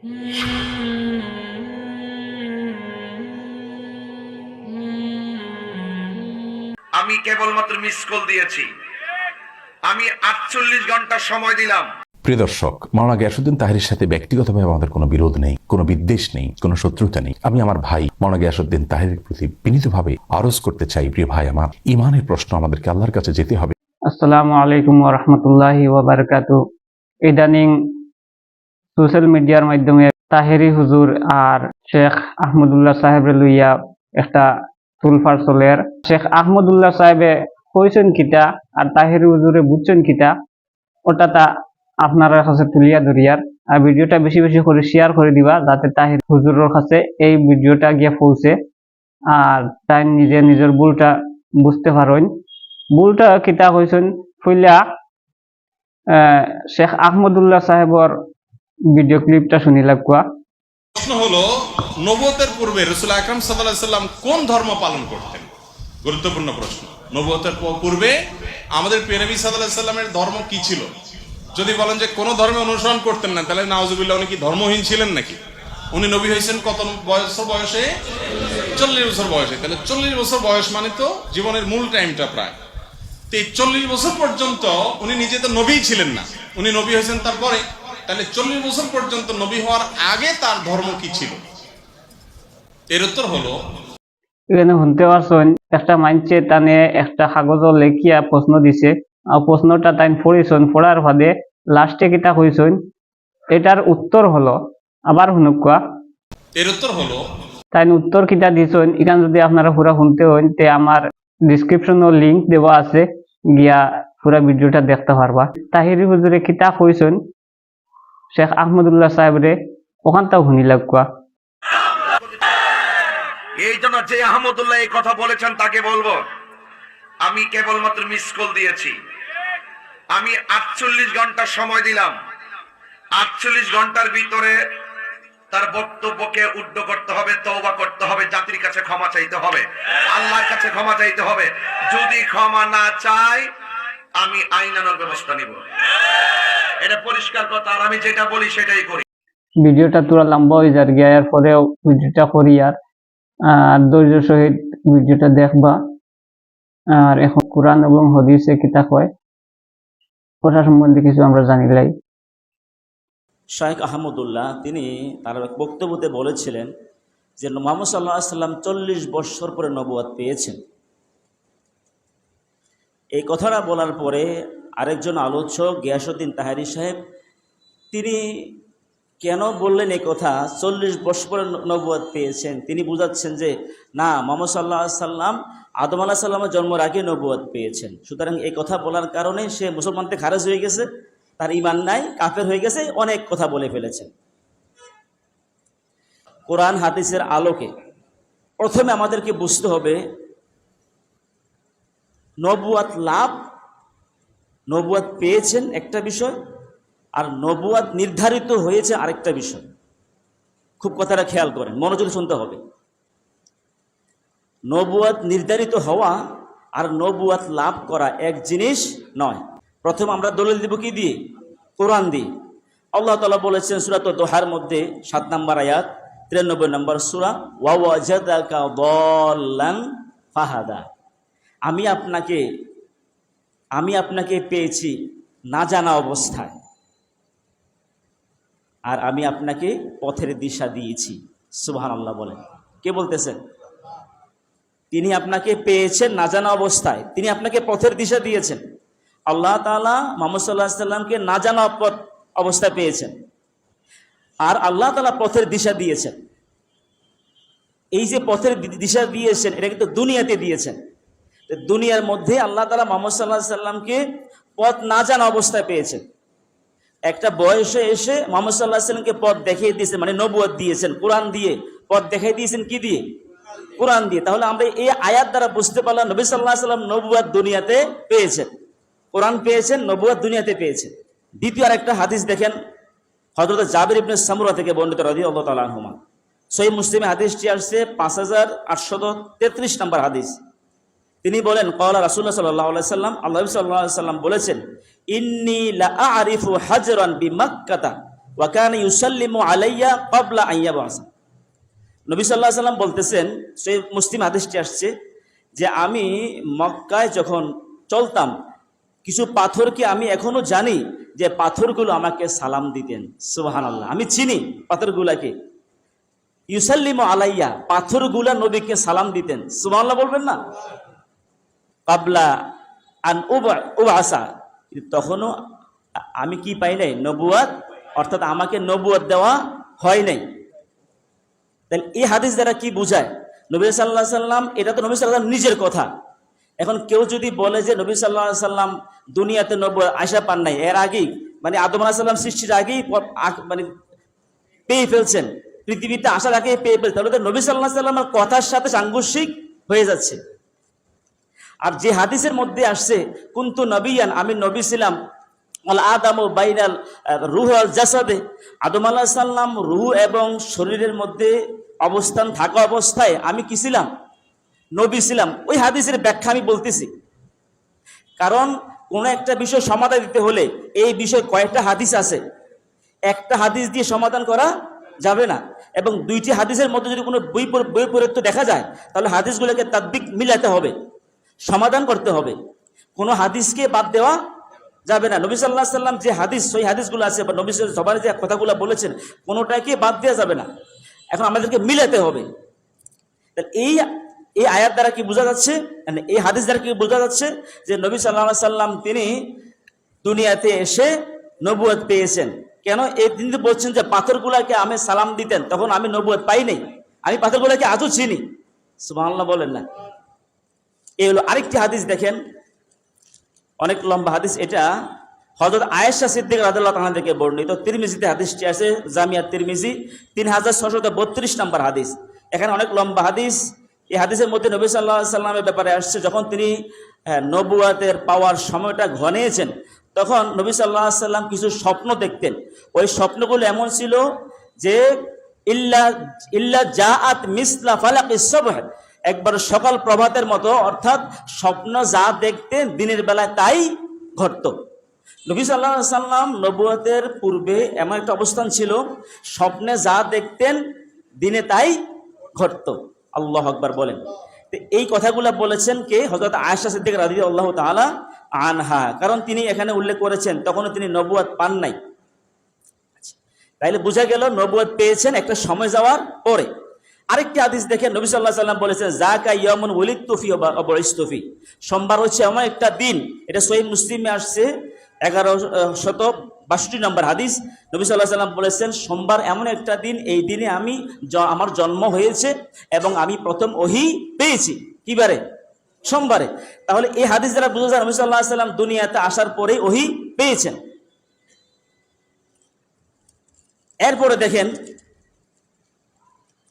আমি কেবলমাত্র miss call দিয়েছি। আমি আটচল্লিশ ঘণ্টা সময় দিলাম। প্রিয় দর্শক মাওলানা গিয়াসুদ্দিন তাহিরের সাথে ব্যক্তিগতভাবে আমাদের কোনো বিরোধ নেই কোনো বিদ্বেষ নেই কোনো শত্রুতা নেই। আমি আমার ভাই মাওলানা গিয়াসুদ্দিন তাহিরের প্রতি বিনীতভাবে আরজ করতে চাই প্রিয় ভাই আমার ইমানের প্রশ্ন আমাদেরকে আল্লাহর কাছে যেতে হবে। আসসালামু আলাইকুম রহমতুল্লাহি ওবারকাতু ইদানিং সোশ্যাল মিডিয়ার মাধ্যমে তাহেরি হুজুর আর শেখ আহমদুল্লাহ সাহেবের লইয়া একটা তুলফার চলের শেখ আহমদুল্লাহ সাহেবে কইছেন কিতা আর তাহেরি হুজুরে বুঝছেন কিতা। ওটা তা আপনার কাছে তুলিয়া ধরিয়ার আর ভিডিওটা বেশি বেশি করে শেয়ার করে দিবা যাতে তাহির হুজুরের কাছে এই ভিডিওটা গিয়ে পৌঁছে। আর তাই নিজে নিজের ভুলটা বুঝতে পারেন ভুলটা কিতা কইছেন ফুইলা শেখ আহমদুল্লাহ সাহেবর ভিডিও ক্লিপটা শুনি লাগুয়া প্রশ্ন হলো নবতের পূর্বে রসুল আকরম সাল্লাহ সাল্লাম কোন ধর্ম পালন করতেন? গুরুত্বপূর্ণ প্রশ্ন। নবতের পূর্বে আমাদের পেনবী সাল্লাহ সাল্লামের ধর্ম কি ছিল? যদি বলেন যে কোনো ধর্মে অনুসরণ করতেন না, তাহলে নাওজুবিল্লাহ উনি কি ধর্মহীন ছিলেন নাকি? উনি নবী হয়েছেন কত বয়স বয়সে? চল্লিশ বছর বয়সে। তাহলে চল্লিশ বছর বয়স মানে তো জীবনের মূল টাইমটা প্রায়। তো চল্লিশ বছর পর্যন্ত উনি নিজে তো নবী ছিলেন না। উনি নবী হয়েছেন তারপরে। তাহলে চল্লিশ বছর পর্যন্ত নবী হওয়ার আগে তার ধর্ম কি ছিল? এর উত্তর হলো এখানে শুনতে পারছেন একটা মানছে তানে একটা কাগজ লেখিয়া প্রশ্ন দিছে। আর প্রশ্নটা তাই পড়িছেন পড়ার বাদে লাস্টে কিতা এটার উত্তর হলো আবার শুনুকা এর উত্তর হলো তাই উত্তর কিতা দিছেন এখানে যদি আপনারা পুরা শুনতে হন তে আমার ডিসক্রিপশন লিংক দেওয়া আছে গিয়া পুরা ভিডিওটা দেখতে পারবা। তাহিরি হুজুরে কিতা কইছেন শেখ আহমদুল্লাহ সাহেবরে ওখানটাও শুনি লাগবা। এই জন্য যে আহমদুল্লাহ এই কথা বলেছেন, তাকে বলব, আমি কেবলমাত্র মিস কল দিয়েছি। আমি আটচল্লিশ ঘণ্টা সময় দিলাম। আটচল্লিশ ঘণ্টার ভিতরে তার বক্তব্যকে উড্ড করতে হবে, তওবা করতে হবে, জাতির কাছে ক্ষমা চাইতে হবে, আল্লাহর কাছে ক্ষমা চাইতে হবে। যদি ক্ষমা না চাই, আমি আইনানোর ব্যবস্থা নিব। এটা পরিষ্কার কথা আর আমি যেটা বলি সেটাই করি। ভিডিওটা তোরা লম্বা হয়ে যার গিয়া এর পরেও ভিডিওটা করি আর আর ধৈর্য সহিত ভিডিওটা দেখবা। আর এখন কোরআন এবং হদিসে কিতা কয় ওটা সম্বন্ধে কিছু আমরা জানিলাই শাহেখ আহমদুল্লাহ তিনি তার এক বক্তব্যতে বলেছিলেন যে মোহাম্মদ সাল্লাহ সাল্লাম চল্লিশ বৎসর পরে নবুয়াদ পেয়েছেন। এই কথাটা বলার পরে আরেকজন আলোচক গিয়াসুদ্দিন তাহারি সাহেব, তিনি কেন বললেন এই কথা? চল্লিশ বৎসর পরে নবুয়াদ পেয়েছেন। তিনি বুঝাচ্ছেন যে, না, মোহাম্মদ সাল্লাহ সাল্লাম আদম আলাহ সাল্লামের জন্মের আগে নবুয়াদ পেয়েছেন। সুতরাং এই কথা বলার কারণে সে মুসলমান খারাজ হয়ে গেছে, তার ইমান নাই, কাফের হয়ে গেছে, অনেক কথা বলে ফেলেছেন। কোরআন হাদিসের আলোকে প্রথমে আমাদেরকে বুঝতে হবে নবুয়াত লাভ নবুয়াত পেয়েছেন একটা বিষয়, আর নবুয়াত নির্ধারিত হয়েছে আরেকটা বিষয়। খুব কথাটা খেয়াল করেন, মনোযোগ শুনতে হবে। নবুয়াত নির্ধারিত হওয়া আর নবুয়াত লাভ করা এক জিনিস নয়। প্রথম আমরা দলিল দিব কি দিয়ে? কোরআন দিয়ে। আল্লাহ তালা বলেছেন সুরাত দোহার মধ্যে সাত নম্বর আয়াত, তিরানব্বই নম্বর সুরা বলান ফাহাদা। আমি আপনাকে আমি আপনাকে পেয়েছি না জানা অবস্থায়। আর আমি আপনাকে পথের দিশা দিয়েছি সুবহান আল্লাহ বলেন। কে বলতেছেন তিনি আপনাকে পেয়েছেন না জানা অবস্থায়। তিনি আপনাকে পথের দিশা দিয়েছেন। আল্লাহ তালা মোহাম্মদ সাল্লাহ সাল্লামকে না জানা পথ অবস্থায় পেয়েছেন। আর আল্লাহ তালা পথের দিশা দিয়েছেন। এই যে পথের দিশা দিয়েছেন, এটা কিন্তু দুনিয়াতে দিয়েছেন। দুনিয়ার মধ্যে আল্লাহ তালা মোহাম্মদ সাল্লাহ সাল্লামকে পথ না জানা অবস্থায় পেয়েছেন। একটা বয়সে এসে মোহাম্মদ সাল্লাহ সাল্লামকে পথ দেখিয়ে দিয়েছেন মানে নবুয়ত দিয়েছেন, কোরআন দিয়ে। পথ দেখিয়ে দিয়েছেন কি দিয়ে? কোরআন দিয়ে। তাহলে আমরা এই আয়াত দ্বারা বুঝতে পারলাম নবী সাল্লাহ সাল্লাম নবুয়াদ দুনিয়াতে পেয়েছেন। কোরআন পেয়েছেন নবুয়াদ দুনিয়াতে পেয়েছেন। দ্বিতীয় আর একটা হাদিস দেখেন হজরত জাবির ইবনে সামুরা থেকে বর্ণিত রাজি আল্লাহ তালা হুমা সই মুসলিমে হাদিসটি আসছে পাঁচ হাজার আটশত তেত্রিশ নম্বর হাদিস। তিনি বলেন কলা রাসুল্লাহ সাল্লাহ সাল্লাম, আল্লাহ সাল্লাহ সাল্লাম বলেছেন, ইন্নি লা আরিফু হাজরান বি মাক্কাতা ওয়াকান ইউসাল্লিমু আলাইয়া কবলা আইয়া বাসা নবী সাল্লাহ সাল্লাম বলতেছেন সে মুসলিম হাদিসটি আসছে যে, আমি মক্কায় যখন চলতাম, কিছু পাথরকে আমি এখনও জানি যে পাথরগুলো আমাকে সালাম দিতেন? সুবাহান আল্লাহ আমি চিনি পাথরগুলাকে ইউসাল্লিম আলাইয়া, পাথরগুলা নবীকে সালাম দিতেন। সুবাহ বলবেন না? কাবলা আন উবাসা তখনও আমি কি পাই নাই? নবুয়াত। অর্থাৎ আমাকে নবুয়াত দেওয়া হয় নাই। তাহলে এই হাদিস দ্বারা কি বোঝায়? নবী সাল্লাহ সাল্লাম, এটা তো নবী সাল্লাম নিজের কথা। এখন কেউ যদি বলে যে নবী সাল্লাহ সাল্লাম দুনিয়াতে নব আশা পান নাই, এর আগেই মানে আদম আলাহ সাল্লাম সৃষ্টির আগেই মানে পেয়ে ফেলছেন। পৃথিবীতে আসার আগে পেয়ে ফেলছেন। তাহলে নবী সাল্লাহ সাল্লামের কথার সাথে সাংঘর্ষিক হয়ে যাচ্ছে। আর যে হাদিসের মধ্যে আসছে, কুন্তু নবীয়ান, আমি নবী ছিলাম। রুহ আল আদম সাল্লাম এবং শরীরের মধ্যে অবস্থান থাকা অবস্থায় আমি কি ছিলাম? নবী ছিলাম। ওই হাদিসের ব্যাখ্যা আমি বলতেছি। কারণ কোনো একটা বিষয় সমাধান দিতে হলে এই বিষয়ে কয়েকটা হাদিস আছে। একটা হাদিস দিয়ে সমাধান করা যাবে না। এবং দুইটি হাদিসের মধ্যে যদি কোনো বই বৈপরীত্য দেখা যায়, তাহলে হাদিসগুলোকে তাদ্বিক মিলাতে হবে। সমাধান করতে হবে। কোনো হাদিসকে বাদ দেওয়া যাবে না। নবী সাল্লাহ সাল্লাম যে হাদিস, সেই হাদিসগুলো আছে, বা নবী সবার যে কথাগুলো বলেছেন, কোনোটাকে বাদ দেওয়া যাবে না। এখন আমাদেরকে মিলাতে হবে। এই এই আয়াত দ্বারা কি বোঝা যাচ্ছে? মানে এই হাদিস দ্বারা কি বোঝা যাচ্ছে? যে নবী সাল্লাহ সাল্লাম তিনি দুনিয়াতে এসে নবুয়ত পেয়েছেন। কেন? এই তিনি বলছেন যে পাথরগুলাকে আমি সালাম দিতেন, তখন আমি নবুয়ত পাইনি আমি পাথরগুলাকে আজও চিনি। সুবহানাল্লাহ বলেন না। এই হলো আরেকটি হাদিস দেখেন। অনেক লম্বা হাদিস এটা। হজরত আয়েশা সিদ্দিক রাদিল্লাহ তাআলা থেকে বর্ণিত তিরমিজিতে হাদিসটি আছে জামিয়া তিরমিজি তিন হাজার ছশত বত্রিশ নম্বর হাদিস। এখানে অনেক লম্বা হাদিস। এই হাদিসের মধ্যে নবী সাল্লাহ সাল্লামের ব্যাপারে আসছে যখন তিনি হ্যাঁ, নবুয়াতের পাওয়ার সময়টা ঘনিয়েছেন তখন নবী সাল্লাহ সাল্লাম কিছু স্বপ্ন দেখতেন। ওই স্বপ্নগুলো এমন ছিল যে ইল্লা ইল্লা জাআত মিসলা ফালাকিস সুবহ একবার সকাল প্রভাতের মতো, অর্থাৎ স্বপ্ন যা দেখতেন দিনের বেলায় তাই ঘটত। নবী সাল্লাহ সাল্লাম নবুয়তের পূর্বে এমন একটা অবস্থান ছিল, স্বপ্নে যা দেখতেন দিনে তাই ঘটত। আল্লাহ আকবার বলেন। এই কথাগুলা বলেছেন কে? হজরত আয়সা সিদ্দিক রাজি আল্লাহ তাআলা আনহা। কারণ তিনি এখানে উল্লেখ করেছেন, তখনও তিনি নবুয়াত পান নাই। তাইলে বোঝা গেল নবুয়ত পেয়েছেন একটা সময় যাওয়ার পরে। আরেকটি হাদিস দেখে নবী সাল্লাহ সাল্লাম বলেছেন জাকা ইয়ামুন ওলিদ তফি বরিস্তফি সোমবার হচ্ছে এমন একটা দিন, এটা সহি মুসলিমে আসছে, এগারো শত বাষট্টি নম্বর হাদিস। নবী সাল্লাহ সাল্লাম বলেছেন, সোমবার এমন একটা দিন, এই দিনে আমি আমার জন্ম হয়েছে এবং আমি প্রথম ওহি পেয়েছি। কিবারে? সোমবারে। তাহলে এই হাদিস দ্বারা বোঝা যায় নবী সাল্লাহ সাল্লাম দুনিয়াতে আসার পরেই ওহি পেয়েছেন। এরপরে দেখেন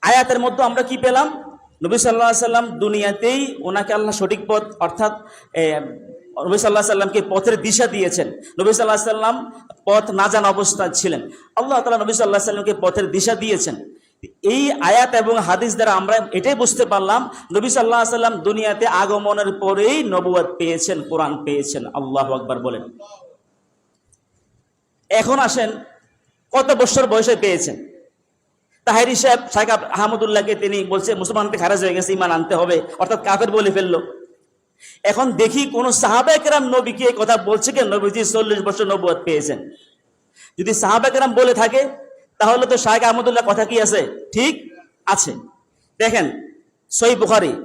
আয়াতের মধ্যে আমরা কি পেলাম? নবী সাল্লাহ সাল্লাম দুনিয়াতেই ওনাকে আল্লাহ সঠিক পথ, অর্থাৎ নবী সাল্লাহ সাল্লামকে পথের দিশা দিয়েছেন। নবী সাল্লাহ সাল্লাম পথ না জানা অবস্থায় ছিলেন। আল্লাহ তালা নবী সাল্লাহ সাল্লামকে পথের দিশা দিয়েছেন। এই আয়াত এবং হাদিস দ্বারা আমরা এটাই বুঝতে পারলাম, নবী সাল্লাহ সাল্লাম দুনিয়াতে আগমনের পরেই নবুয়াদ পেয়েছেন, কোরআন পেয়েছেন। আল্লাহ আকবার বলেন। এখন আসেন, কত বছর বয়সে পেয়েছেন? তাহেরি সাহেব আব- আহমদুল্লাহকে তিনি বলছে, মুসলমান থেকে খারাজ হয়ে গেছে ইমান আনতে হবে। অর্থাৎ কাফের বলে ফেলল। এখন দেখি কোন সাহাবাকেরাম নবীকে এই কথা বলছে কেন? নবীজি চল্লিশ বছর নবুয়াদ পেয়েছেন। যদি সাহাবাকেরাম বলে থাকে, তাহলে তো শাহেখ আহমদুল্লাহ কথা কি আছে? ঠিক আছে। দেখেন সই বুখারি,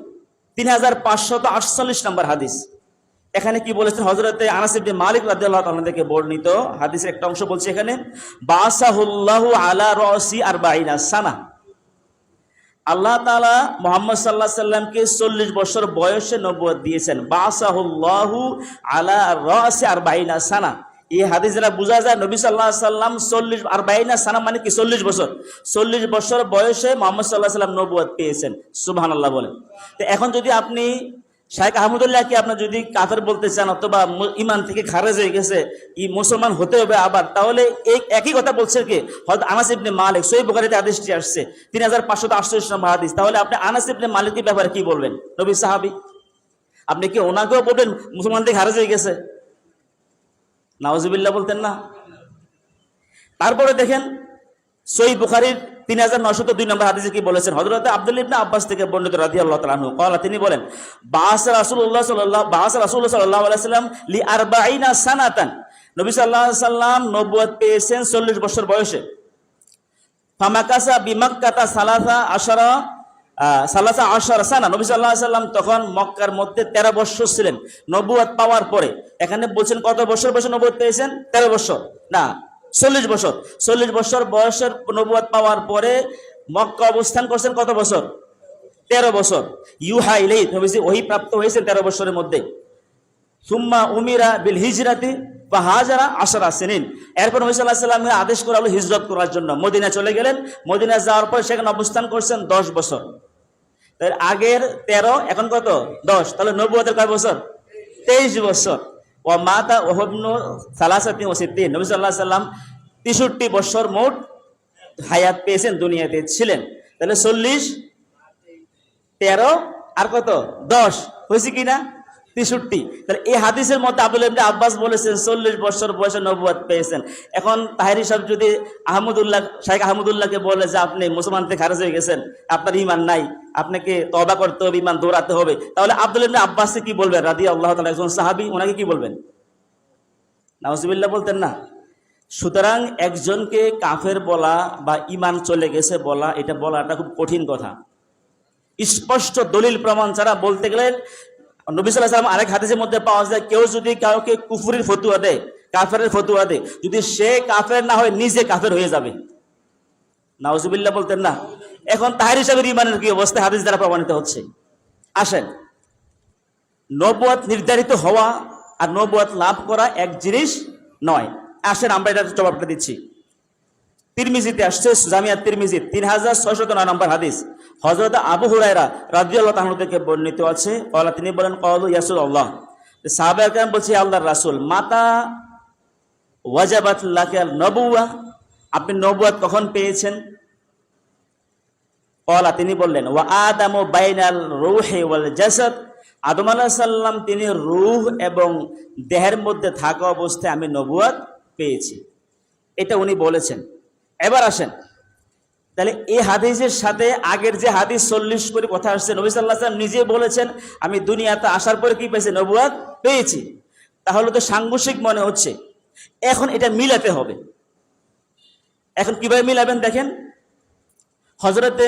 তিন হাজার পাঁচশত আটচল্লিশ নম্বর হাদিস। এখানে কি বলেছেন হজরতে আনাসিবনে মালিক রাদিয়াল্লাহু বর্ণিত হাদিসের একটা অংশ বলছে এখানে, বাসাহুল্লাহু আলা রসি আরবাইনা সানা। আল্লাহ তাআলা মোহাম্মদ সাল্লাহ সাল্লামকে চল্লিশ বছর বয়সে নবুয়ত দিয়েছেন। বাসাহুল্লাহু আলা রসি আরবাইনা সানা। এই হাদিস দ্বারা বোঝা যায় নবী সাল্লাহ সাল্লাম চল্লিশ আর বাইনা সানা মানে কি? চল্লিশ বছর। চল্লিশ বছর বয়সে মোহাম্মদ সাল্লাহ সাল্লাম নবুয়ত পেয়েছেন। সুবহান আল্লাহ বলেন। তো এখন যদি আপনি শাহেখ আহমদুল্লাহকে আপনার যদি কাফের বলতে চান অথবা ইমান থেকে খারেজ হয়ে গেছে, ই মুসলমান হতে হবে আবার? তাহলে এই একই কথা বলছে কি? হয়তো আনাস ইবনে মালিক। সই বুখারিতে আদেশটি আসছে। তিন হাজার পাঁচশো আটচল্লিশ নম্বর হাদিস। তাহলে আপনি আনাস ইবনে মালিকের ব্যাপারে কি বলবেন? নবী সাহাবি। আপনি কি ওনাকেও বলবেন মুসলমান থেকে খারেজ হয়ে গেছে? নাওজিবিল্লাহ বলতেন না। তারপরে দেখেন সই বুখারির তিন হাজার নশত দুই নম্বর হাদিসে কি বলেছেন? হজরত আব্দুল ইবনা আব্বাস থেকে বর্ণিত রাদি আল্লাহ তালু কলা তিনি বলেন রাসুল্লাহ সাল্লাহ রাসুল্লাহ সাল্লাহ আলাইসাল্লাম লি আরবাইনা সানাতান। নবী সাল্লাহ সাল্লাম নব্বত পেয়েছেন চল্লিশ বছর বয়সে। ফামাকাসা বিমাক্কাতা সালাসা আশারা সালাসা আশারা সানা। নবী সাল্লাহ সাল্লাম তখন মক্কার মধ্যে তেরো বছর ছিলেন নবুয়াত পাওয়ার পরে। এখানে বলছেন কত বছর বয়সে নবুয়াত পেয়েছেন? তেরো বছর না চল্লিশ বছর। চল্লিশ বছর বয়সের নবুয়াত পাওয়ার পরে মক্কা অবস্থান করছেন কত বছর? তেরো বছর। ইউহা ইলেই নবীজি ওহি প্রাপ্ত হয়েছেন তেরো বছরের মধ্যে। সুম্মা উমিরা বিল হিজরাতি বা হাজারা আশারা সিনিন। এরপর নবী সাল্লামের আদেশ করা হলো হিজরত করার জন্য। মদিনা চলে গেলেন। মদিনা যাওয়ার পর সেখানে অবস্থান করছেন দশ বছর। আগের তেরো, এখন কত? দশ। তাহলে নব্বতের কয় বছর? তেইশ বছর। ও মাতা ওহবনু সালাসাতি ওসিদ্দিন নবী সাল্লাহ সাল্লাম তেষট্টি বছর মোট হায়াত পেয়েছেন দুনিয়াতে ছিলেন। তাহলে চল্লিশ, তেরো আর কত? দশ। হয়েছে কিনা তেষট্টি। তাহলে এই হাদিসের মধ্যে আব্দুল ইবনে আব্বাস বলেছেন, চল্লিশ বছর বয়সে নবুয়াত পেয়েছেন। এখন তাহেরি সাহেব যদি আহমদুল্লাহ শাইখ আহমদুল্লাহকে বলে যে আপনি মুসলমান থেকে খারেজ হয়ে গেছেন, আপনার ইমান নাই, আপনাকে তবা করতে হবে ইমান দৌড়াতে হবে, তাহলে আব্দুল ইবনে আব্বাসকে কি বলবেন? রাদি আল্লাহ তালা একজন সাহাবি ওনাকে কি বলবেন? নাউজুবিল্লাহ বলতেন না। সুতরাং একজনকে কাফের বলা বা ইমান চলে গেছে বলা, এটা বলাটা খুব কঠিন কথা। স্পষ্ট দলিল প্রমাণ ছাড়া বলতে গেলে নবী সাল্লাহ আরেক হাদিসের মধ্যে পাওয়া যায়, কেউ যদি কাউকে কুফুরির ফতুয়া দেয় কাফের ফতুয়া দেয়, যদি সে কাফের না হয়, নিজে কাফের হয়ে যাবে। নাউজুবিল্লাহ বলতেন না। এখন তাহার হিসাবে ইমানের কি অবস্থা? হাদিস দ্বারা প্রমাণিত হচ্ছে। আসেন। নবুয়াত নির্ধারিত হওয়া আর নবুয়াত লাভ করা এক জিনিস নয়। আসেন, আমরা এটা জবাবটা দিচ্ছি। তিরমিজিতে আসছে জামিয়া তিরমিজি, তিন হাজার ছয়শত নয় নম্বর হাদিস। হজরত আবু হুরাইরা রাজিউল্লাহ তাহলে থেকে বর্ণিত আছে, কলা তিনি বলেন, কলু ইয়াসুল আল্লাহ সাহাবা কেন বলছে আল্লাহর রাসুল, মাতা ওয়াজাবাত লাকাল নবুয়া আপনি নবুয়াত কখন পেয়েছেন? কলা তিনি বললেন, ওয়া আদামু বাইনাল রুহে ওয়াল জাসাদ। আদম আলাহ সাল্লাম তিনি রুহ এবং দেহের মধ্যে থাকা অবস্থায় আমি নবুয়াত পেয়েছি। এটা উনি বলেছেন। এবার আসেন। তাহলে এই হাদিসের সাথে আগের যে হাদিস চল্লিশ করে কথা আসছে, নবী সাল্লাহ সাল্লাম নিজে বলেছেন, আমি দুনিয়াতে আসার পরে কি পেয়েছি? নবুয়াত পেয়েছি। তাহলে তো সাংঘর্ষিক মনে হচ্ছে। এখন এটা মিলাতে হবে। এখন কীভাবে মিলাবেন দেখেন? হজরতে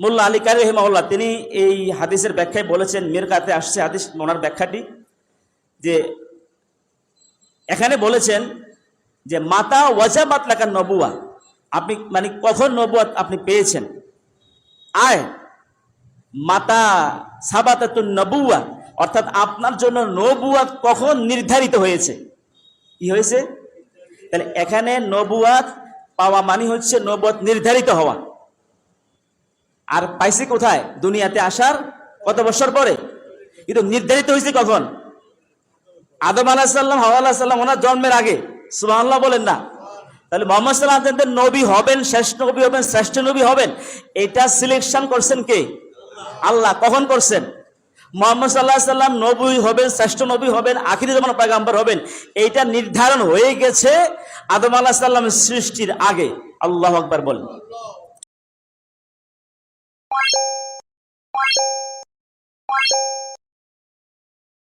মোল্লা আলী কারি রহমাউল্লাহ তিনি এই হাদিসের ব্যাখ্যায় বলেছেন মির কাতে আসছে হাদিস, ওনার ব্যাখ্যাটি, যে এখানে বলেছেন যে, মাতা ওয়াজাবাত লাকার নবুয়া। আপনি মানে কখন নবুয়াত আপনি পেয়েছেন। আয়, মাতা সাবাতাতুন নবুয়া, অর্থাৎ আপনার জন্য নবুয়াত কখন নির্ধারিত হয়েছে? কি হয়েছে? তাহলে এখানে নবুয়াত পাওয়া মানে হচ্ছে নবুয়াত নির্ধারিত হওয়া। আর পাইছে কোথায়? দুনিয়াতে আসার কত বছর পরে? কিন্তু নির্ধারিত হয়েছে কখন? আদম আলাহ সাল্লাম হাওয়া আলাহ সাল্লাম ওনার জন্মের আগে। সুবাহ বলেন না। তাহলে মোহাম্মদ সাল্লাহ নবী হবেন, শ্রেষ্ঠ নবী হবেন, শ্রেষ্ঠ নবী হবেন, এটা সিলেকশন করছেন কে? আল্লাহ। কখন করছেন? মোহাম্মদ সাল্লাহ সাল্লাম নবী হবেন, শ্রেষ্ঠ নবী হবেন, আখিরি জমান পায়গাম্বর হবেন। এইটা নির্ধারণ হয়ে গেছে আদম আল্লাহ সাল্লাম সৃষ্টির আগে। আল্লাহ আকবার বলেন।